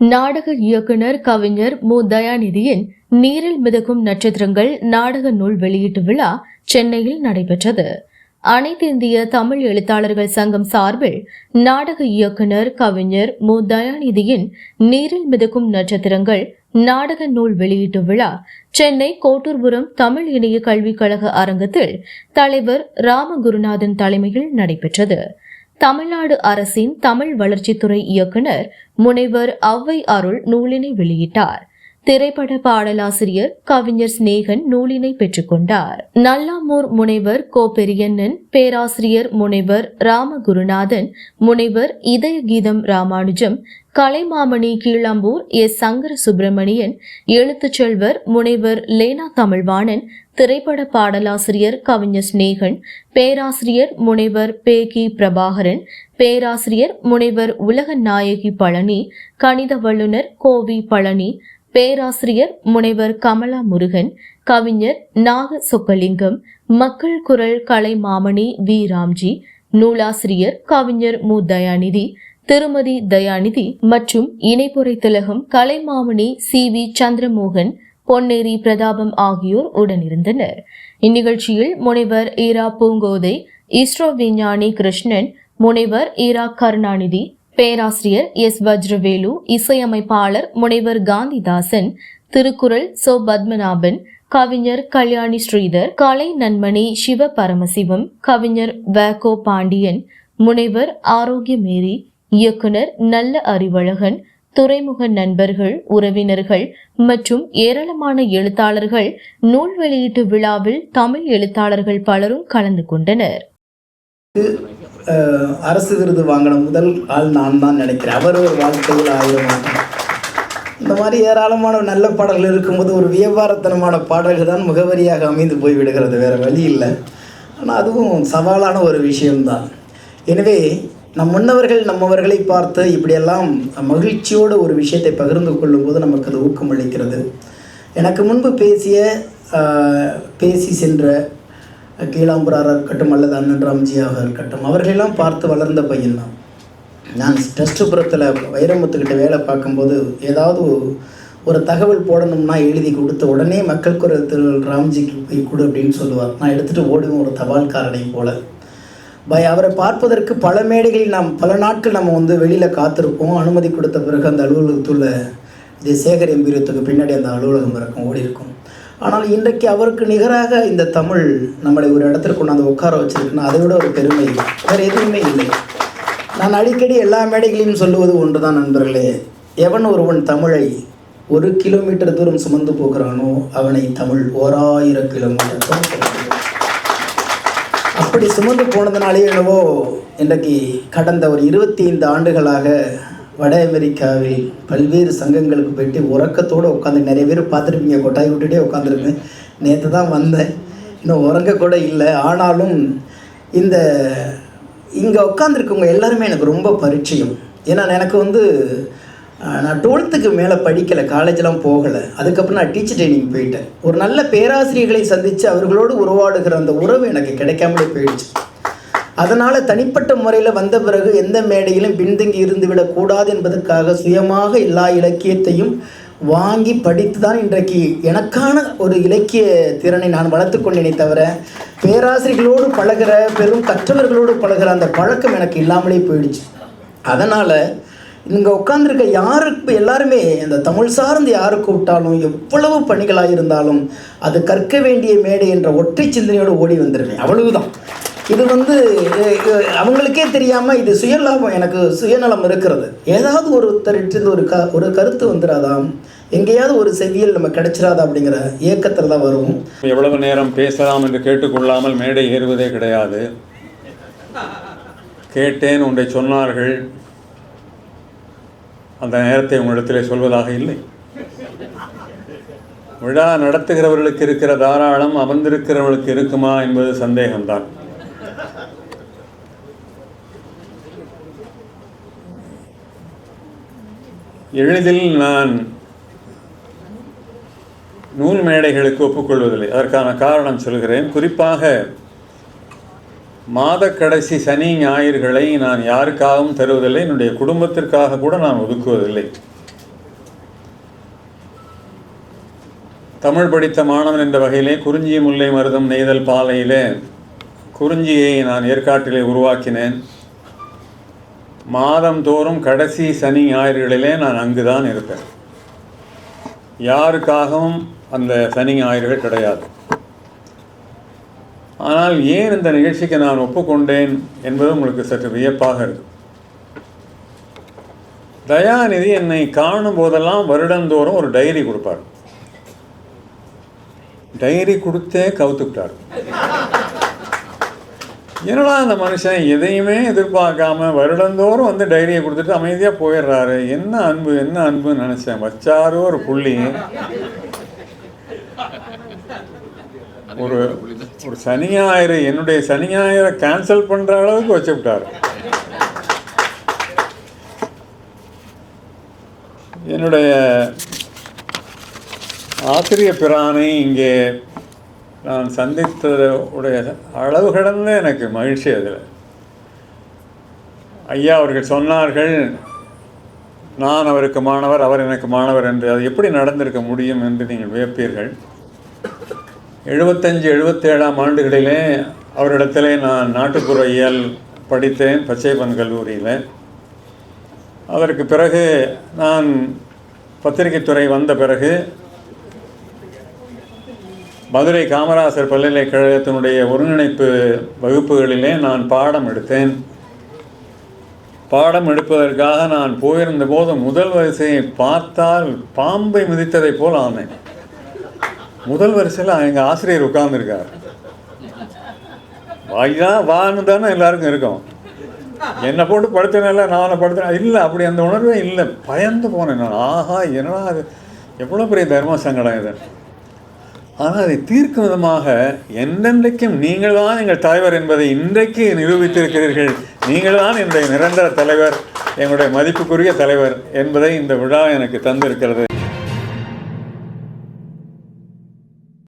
நாடக இயக்குனர் கவிஞர் மு. தயாநிதியின் நீரில் மிதக்கும் நட்சத்திரங்கள் நாடக நூல் வெளியீட்டு விழா சென்னையில் நடைபெற்றது. அனைத்து இந்திய தமிழ் எழுத்தாளர்கள் சங்கம் சார்பில் நாடக இயக்குனர் கவிஞர் மு. தயாநிதியின் நீரில் மிதக்கும் நட்சத்திரங்கள் நாடக நூல் வெளியீட்டு விழா சென்னை கோட்டூர்புரம் தமிழ் இணைய கல்விக் கழக அரங்கத்தில் தலைவர் ராமகுருநாதன் தலைமையில் நடைபெற்றது. தமிழ்நாடு அரசின் தமிழ் வளர்ச்சித்துறை இயக்குனர் முனைவர் ஔவை அருள் நூலினை வெளியிட்டார். திரைப்பட பாடலாசிரியர் கவிஞர் சிநேகன் நூலினை பெற்றுக்கொண்டார். நல்லாமூர் முனைவர் கோ பெரியண்ணன் பேராசிரியர் முனைவர் ராமகுருநாதன் முனைவர் இதய கீதம் ராமானுஜம் கலைமாமணி கீழாம்பூர் எஸ். சங்கர சுப்பிரமணியன் எழுத்துச் செல்வர் முனைவர் லேனா தமிழ்வாணன் திரைப்பட பாடலாசிரியர் கவிஞர் சிநேகன் பேராசிரியர் முனைவர் பே. கி. பிரபாகரன் பேராசிரியர் முனைவர் உலக நாயகி பழனி கணித வல்லுநர் கோவி பழனி பேராசிரியர் முனைவர் கமலா முருகன் கவிஞர் நாக சொக்கலிங்கம் மக்கள் குரல் கலை மாமணி வி. ராம்ஜி நூலாசிரியர் கவிஞர் மு. தயாநிதி திருமதி தயாநிதி மற்றும் இணைப்புரை திலகம் கலைமாமணி சி. வி. சந்திரமோகன் பொன்னேரி பிரதாபம் ஆகியோர் உடனிருந்தனர். இந்நிகழ்ச்சியில் முனைவர் ஈரா பூங்கோதை இஸ்ரோ விஞ்ஞானி கிருஷ்ணன் முனைவர் ஈரா கருணாநிதி பேராசிரியர் எஸ். வஜ்ரவேலு இசையமைப்பாளர் முனைவர் காந்திதாசன் திருக்குறள் சோ. பத்மநாபன் கவிஞர் கல்யாணி ஸ்ரீதர் கலை நன்மணி சிவ பரமசிவம் கவிஞர் வேகோ பாண்டியன் முனைவர் ஆரோக்கியமேரி இயக்குனர் நல்ல அறிவழகன் துறைமுக நண்பர்கள் உறவினர்கள் மற்றும் ஏராளமான எழுத்தாளர்கள். நூல் வெளியீட்டு விழாவில் தமிழ் எழுத்தாளர்கள் பலரும் கலந்து கொண்டனர். அரசு விருது வாங்கின முதல் ஆள் நான் தான் நினைக்கிறேன். அவர் ஒரு வாழ்க்கையில் ஆயிரம் இந்த மாதிரி ஏராளமான நல்ல பாடல்கள் இருக்கும்போது ஒரு வியாபாரத்தனமான பாடல்கள் தான் முகவரியாக அமைந்து போய் விடுகிறது வேறு வழி இல்லை. ஆனால் அதுவும் சவாலான ஒரு விஷயம்தான். எனவே நம் முன்னவர்கள் நம்மவர்களை பார்த்து இப்படியெல்லாம் மகிழ்ச்சியோடு ஒரு விஷயத்தை பகிர்ந்து கொள்ளும்போது நமக்கு அது ஊக்கம் அளிக்கிறது எனக்கு முன்பு பேசிய பேசி சென்ற கீழாம்புராராக இருக்கட்டும் அல்லது அண்ணன் ராம்ஜியாக இருக்கட்டும் அவர்களெல்லாம் பார்த்து வளர்ந்த பையன் தான் நான் டஸ்ட்புரத்தில் வைரமுத்துக்கிட்ட வேலை பார்க்கும்போது ஏதாவது ஒரு- தகவல் போடணும்னா எழுதி கொடுத்த உடனே மக்கள் குரல் திரு ராம்ஜிக்கு போய் கொடு அப்படின்னு சொல்லுவார். நான் எடுத்துகிட்டு ஓடுவேன் ஒரு தபால்காரனை போல. பை அவரை பார்ப்பதற்கு பல மேடைகளில் நாம் பல நாட்கள் நம்ம வந்து வெளியில் காத்திருப்போம். அனுமதி கொடுத்த பிறகு அந்த அலுவலகத்துள்ள இது சேகர் எம்பீரியத்துக்கு பின்னாடி அந்த அலுவலகம் இருக்கும் ஓடி இருக்கும் ஆனால் இன்றைக்கு அவருக்கு நிகராக இந்த தமிழ் நம்மளை ஒரு இடத்துல கொண்டாந்து உட்கார வச்சிருக்குன்னா அதை விட ஒரு பெருமை இல்லை. வேறு எதுவுமே இல்லை. நான் அடிக்கடி எல்லா மேடைகளையும் சொல்லுவது ஒன்றுதான் நண்பர்களே. எவன் ஒருவன் தமிழை ஒரு கிலோமீட்டர் தூரம் சுமந்து போகிறானோ அவனை தமிழ் ஓராயிரம் கிலோமீட்டர் அப்படி சுமந்து போனதுனாலே என்னவோ இன்றைக்கு கடந்த ஒரு இருபத்தி ஐந்து ஆண்டுகளாக வட அமெரிக்காவில் பல்வேறு சங்கங்களுக்கு போயிட்டு உறக்கத்தோடு உட்காந்து நிறைய பேர் பார்த்துருப்பீங்க. கொட்டாய் விட்டுட்டே உட்காந்துருப்பேன். நேற்று தான் வந்தேன். இன்னும் உறங்க கூட இல்லை. ஆனாலும் இந்த இங்கே உட்காந்துருக்கவங்க எல்லாருமே எனக்கு ரொம்ப பரிச்சயம். ஏன்னா எனக்கு வந்து நான் டுவெல்த்துக்கு மேலே படிக்கலை. காலேஜெலாம் போகலை. அதுக்கப்புறம் நான் டீச்சர் ட்ரைனிங் போயிட்டேன். ஒரு நல்ல பேராசிரியர்களை சந்தித்து அவர்களோடு உருவாடுகிற அந்த உறவு எனக்கு கிடைக்காமலே போயிடுச்சு. அதனால் தனிப்பட்ட முறையில் வந்த பிறகு எந்த மேடையிலும் பின்தங்கி இருந்து விடக்கூடாது என்பதற்காக சுயமாக எல்லா இலக்கியத்தையும் வாங்கி படித்து தான் இன்றைக்கு எனக்கான ஒரு இலக்கிய திறனை நான் வளர்த்து கொண்டேனே தவிர பேராசிரியர்களோடு பழகுற பெரும் கற்றவர்களோடு பழகுற அந்த பழக்கம் எனக்கு இல்லாமலே போயிடுச்சு. அதனால் இங்கே உட்காந்துருக்க யாருக்கு எல்லாருமே அந்த தமிழ் சார்ந்து யாரு கூப்பிட்டாலும் எவ்வளவு பணிகளாக இருந்தாலும் அது கற்க வேண்டிய மேடை என்ற ஒற்றை சிந்தனையோடு ஓடி வந்துடுவேன் அவ்வளவுதான். இது வந்து அவங்களுக்கே தெரியாமல் இது சுயலாபம் எனக்கு சுயநலம் இருக்கிறது. ஏதாவது ஒருத்தரிட்டு ஒரு க ஒரு கருத்து வந்துடாதாம் எங்கேயாவது ஒரு செவியல் நம்ம கிடைச்சிடாதா அப்படிங்கிற ஏக்கத்தில் தான் வரும். எவ்வளவு நேரம் பேசலாம் என்று கேட்டுக்கொள்ளாமல் மேடை ஏறுவதே கிடையாது. கேட்டேன் ஒன்றை சொன்னார்கள். அந்த நேரத்தை உங்களிடத்திலே சொல்வதாக இல்லை. விழா நடத்துகிறவர்களுக்கு இருக்கிற தாராளம் அமர்ந்திருக்கிறவர்களுக்கு இருக்குமா என்பது சந்தேகம்தான். எளிதில் நான் நூல் மேடைகளுக்கு ஒப்புக்கொள்வதில்லை. அதற்கான காரணம் சொல்கிறேன். குறிப்பாக மாத கடைசி சனி ஞாயிறுகளை நான் யாருக்காகவும் தருவதில்லை. என்னுடைய குடும்பத்திற்காக கூட நான் ஒதுக்குவதில்லை. தமிழ் படித்த மாணவன் என்ற வகையிலே குறிஞ்சி முல்லை மருதம் நெய்தல் பாலையிலே குறிஞ்சியை நான் ஏற்காட்டிலே உருவாக்கினேன். மாதந்தோறும் கடைசி சனி ஞாயிறுகளிலே நான் அங்கு தான் இருப்பேன். யாருக்காகவும் அந்த சனி ஞாயிறுகள் கிடையாது. ஆனால் ஏன் இந்த நிகழ்ச்சிக்கு நான் ஒப்புக்கொண்டேன் என்பது உங்களுக்கு சற்று வியப்பாக இருக்கு தயாநிதி என்னை காணும் போதெல்லாம் வருடந்தோறும் ஒரு டைரி கொடுப்பார். டைரி கொடுத்தே கவுத்துக்கிட்டார். என்னடா அந்த மனுஷன் எதையுமே எதிர்பார்க்காம வருடந்தோறும் வந்து டைரியை கொடுத்துட்டு அமைதியாக போயிடுறாரு. என்ன அன்பு என்ன அன்புன்னு நினச்சேன். வச்சாரு ஒரு புள்ளி. ஒரு ஒரு சனி ஞாயிறு என்னுடைய சனி ஞாயிறை கேன்சல் பண்ணுற அளவுக்கு வச்சு விட்டார் என்னுடைய ஆசிரிய பிரானை இங்கே நான் சந்தித்தது உடைய அளவு கடந்த எனக்கு மகிழ்ச்சி அதில். ஐயா அவர்கள் சொன்னார்கள் நான் அவருக்கு மாணவர் அவர் எனக்கு மாணவர் என்று அது எப்படி நடந்திருக்க முடியும் என்று நீங்கள் வியப்பீர்கள்? எழுபத்தஞ்சு எழுபத்தேழாம் ஆண்டுகளிலே அவரிடத்திலே நான் நாட்டுப்புற இயல் படித்தேன் பச்சைப்பன் கல்லூரியில். அதற்கு பிறகு நான் பத்திரிகைத்துறை வந்த பிறகு மதுரை காமராசர் பல்கலைக்கழகத்தினுடைய ஒருங்கிணைப்பு வகுப்புகளிலே நான் பாடம் எடுத்தேன். பாடம் எடுப்பதற்காக நான் போயிருந்த போது முதல் வரிசையை பார்த்தால் பாம்பை மிதித்ததைப் போல் ஆனேன். முதல் வரிசையில் எங்கள் ஆசிரியர் உட்கார்ந்துருக்கார். வாய்தா வான்னு தானே எல்லாருக்கும் இருக்கும். என்னை போட்டு படுத்தினால நான் படுத்தினேன் இல்லை அப்படி அந்த உணர்வே இல்லை. பயந்து போனேன் நான். ஆஹா என்னடா அது எவ்வளோ பெரிய தர்ம சங்கடம் இது? ஆனால் அதை தீர்க்கும் விதமாக என்றென்றைக்கும் நீங்கள் தான் எங்கள் தலைவர் என்பதை இன்றைக்கு நிரூபித்திருக்கிறீர்கள். நீங்கள் தான் என்னுடைய நிரந்தர தலைவர் எங்களுடைய மதிப்புக்குரிய தலைவர் என்பதை இந்த விழா எனக்கு தந்திருக்கிறது.